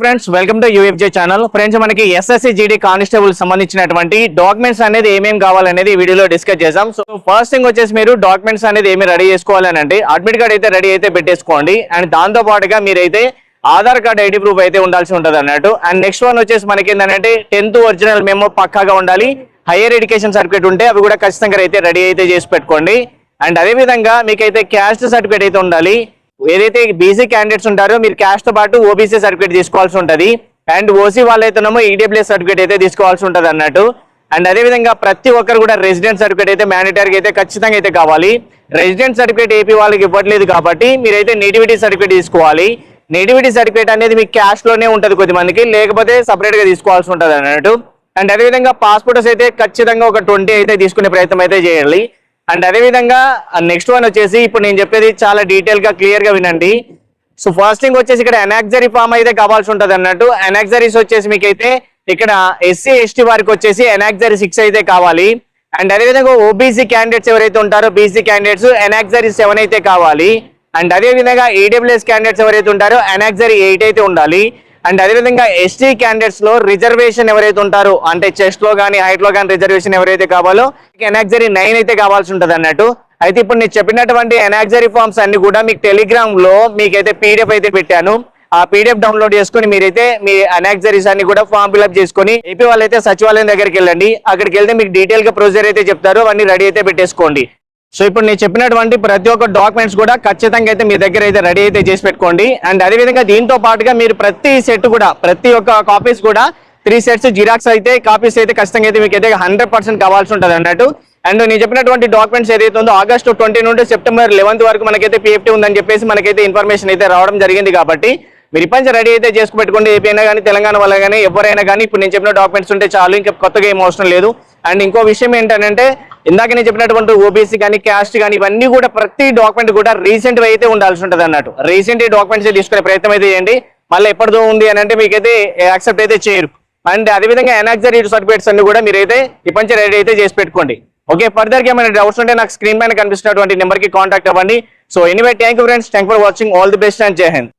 Friends welcome to UFJ channel friends మనకి SSC GD constable సంబంధించినటువంటి documents అనేది ఏమేమి కావాలనేది వీడియోలో డిస్కస్ చేసాం సో ఫస్ట్ థింగ్ వచ్చేసి మీరు డాక్యుమెంట్స్ అనేది ఏమి రెడీ చేసుకోవాలని అంటే అడ్మిట్ కార్డ్ అయితే రెడీ అయితే పెట్టేసుకోండి. అండ్ దాంతో పాటుగా మీరైతే ఆధార్ కార్డ్ ఐడి ప్రూఫ్ అయితే ఉండాల్సి ఉంటుంది అన్నట్టు. అండ్ నెక్స్ట్ వన్ వచ్చేసి మనకి ఏంటంటే టెన్త్ ఒరిజినల్ మేము పక్కాగా ఉండాలి. హైయర్ ఎడ్యుకేషన్ సర్టిఫికేట్ ఉంటే అవి కూడా ఖచ్చితంగా అయితే రెడీ అయితే చేసి పెట్టుకోండి. అండ్ అదే విధంగా మీకైతే క్యాస్ట్ సర్టిఫికేట్ అయితే ఉండాలి. ఏదైతే బీసీ క్యాండిడేట్స్ ఉంటారో మీరు క్యాష్తో పాటు ఓబీసీ సర్టిఫికేట్ తీసుకోవాల్సి ఉంటుంది. అండ్ ఓసీ వాళ్ళైతేనేమో ఈడబ్ల్యూఎస్ సర్టిఫికేట్ అయితే తీసుకోవాల్సి ఉంటుంది అన్నట్టు. అండ్ అదే విధంగా ప్రతి ఒక్కరు కూడా రెసిడెంట్ సర్టిఫికేట్ అయితే మ్యాండేటరీగా అయితే ఖచ్చితంగా అయితే కావాలి. రెసిడెంట్ సర్టిఫికేట్ ఏపీ వాళ్ళకి ఇవ్వట్లేదు కాబట్టి మీరైతే నేటివిటీ సర్టిఫికేట్ తీసుకోవాలి. నేటివిటీ సర్టిఫికేట్ అనేది మీకు క్యాష్లోనే ఉంటుంది కొద్దిమందికి లేకపోతే సపరేట్గా తీసుకోవాల్సి ఉంటుంది అన్నట్టు. అండ్ అదే విధంగా పాస్పోర్ట్స్ అయితే ఖచ్చితంగా ఒక ట్వంటీ అయితే తీసుకునే ప్రయత్నం అయితే చేయాలి. అండ్ అదే విధంగా నెక్స్ట్ వన్ వచ్చేసి ఇప్పుడు నేను చెప్పేది చాలా డీటెయిల్గా క్లియర్గా వినండి. సో ఫస్ట్ థింగ్ వచ్చేసి ఇక్కడ ఎనాక్జరీ ఫామ్ అయితే కావాల్సి ఉంటుంది అన్నట్టు. ఎనాక్జరీస్ వచ్చేసి మీకైతే ఇక్కడ ఎస్సీ ఎస్టీ వారికి వచ్చేసి ఎనాక్జరీ సిక్స్ అయితే కావాలి. అండ్ అదేవిధంగా ఓబీసీ క్యాండిడేట్స్ ఎవరైతే ఉంటారో బీసీ క్యాండిడేట్స్ ఎనాక్జరీ సెవెన్ అయితే కావాలి. అండ్ అదే విధంగా ఈడబ్ల్యూఎస్ క్యాండిడేట్స్ ఎవరైతే ఉంటారో ఎనాక్జరీ ఎయిట్ అయితే ఉండాలి. అండ్ అదేవిధంగా ఎస్టీ క్యాండిడేట్స్లో రిజర్వేషన్ ఎవరైతే ఉంటారో అంటే చెస్ట్లో కానీ హైట్లో కానీ రిజర్వేషన్ ఎవరైతే కావాలో ఎనాక్జరీ నైన్ అయితే కావాల్సి ఉంటుంది అన్నట్టు. అయితే ఇప్పుడు నేను చెప్పినటువంటి ఎనాక్జరీ ఫార్మ్స్ అన్ని కూడా మీకు టెలిగ్రామ్లో మీకైతే పీడిఎఫ్ అయితే పెట్టాను. ఆ పీడిఎఫ్ డౌన్లోడ్ చేసుకుని మీరైతే మీ అనాక్సరీస్ అన్ని కూడా ఫామ్ ఫిల్అప్ చేసుకొని ఏపీ వాళ్ళైతే సచివాలయం దగ్గరికి వెళ్ళండి. అక్కడికి వెళ్తే మీకు డీటెయిల్గా ప్రొసీజర్ అయితే చెప్తారు. అవన్నీ రెడీ అయితే పెట్టేసుకోండి. సో ఇప్పుడు నేను చెప్పినటువంటి ప్రతి ఒక్క డాక్యుమెంట్స్ కూడా ఖచ్చితంగా అయితే మీ దగ్గర అయితే రెడీ అయితే చేసి పెట్టుకోండి. అండ్ అదేవిధంగా దీంతో పాటుగా మీరు ప్రతి సెట్ కూడా ప్రతి ఒక్క కాపీస్ కూడా త్రీ సెట్స్ జిరాక్స్ అయితే కాపీస్ అయితే ఖచ్చితంగా అయితే మీకు అయితే హండ్రెడ్ పర్సెంట్ కావాల్సి ఉంటుంది అన్నట్టు. అండ్ నేను చెప్పినటువంటి డాక్యుమెంట్స్ ఏదైతే ఉందో ఆగస్టు ట్వంటీ నుండి సెప్టెంబర్ లెవెన్త్ వరకు మనకైతే పిఎఫ్టీ ఉందని చెప్పేసి మనకైతే ఇన్ఫర్మేషన్ అయితే రావడం జరిగింది కాబట్టి మీరు ఇప్పటి రెడీ అయితే చేసుకు పెట్టుకోండి. ఏపీ అయినా కానీ తెలంగాణ వల్ల కానీ ఎవరైనా కానీ ఇప్పుడు నేను చెప్పిన డాక్యుమెంట్స్ ఉంటే చాలు ఇంకా కొత్తగా ఏం అవసరం లేదు. అండ్ ఇంకో విషయం ఏంటంటే ఇందాక నేను చెప్పినటువంటి ఓబీసీ కానీ క్యాస్ట్ కానీ ఇవన్నీ కూడా ప్రతి డాక్యుమెంట్ కూడా రీసెంట్ అయితే ఉండాల్సి ఉంటుంది అన్నట్టు. రీసెంట్ డాక్యుమెంట్స్ తీసుకునే ప్రయత్నం అయితే చేయండి. మళ్ళీ ఎప్పటిదో ఉంది అని అంటే మీకైతే యాక్సెప్ట్ అయితే చేయరు. అండ్ అదేవిధంగా ఎనాక్సరీ సర్టిఫికేట్స్ అన్ని కూడా మీరైతే ఇప్పటి రెడీ అయితే చేసి పెట్టుకోండి. ఓకే ఫర్దర్ ఏమైనా డౌట్స్ ఉంటే నాకు స్క్రీన్ పైన కనిపిస్తున్నటువంటి నెంబర్కి కాంటాక్ట్ అవ్వండి. So anyway thank you friends thank for watching all the best and Jai Hind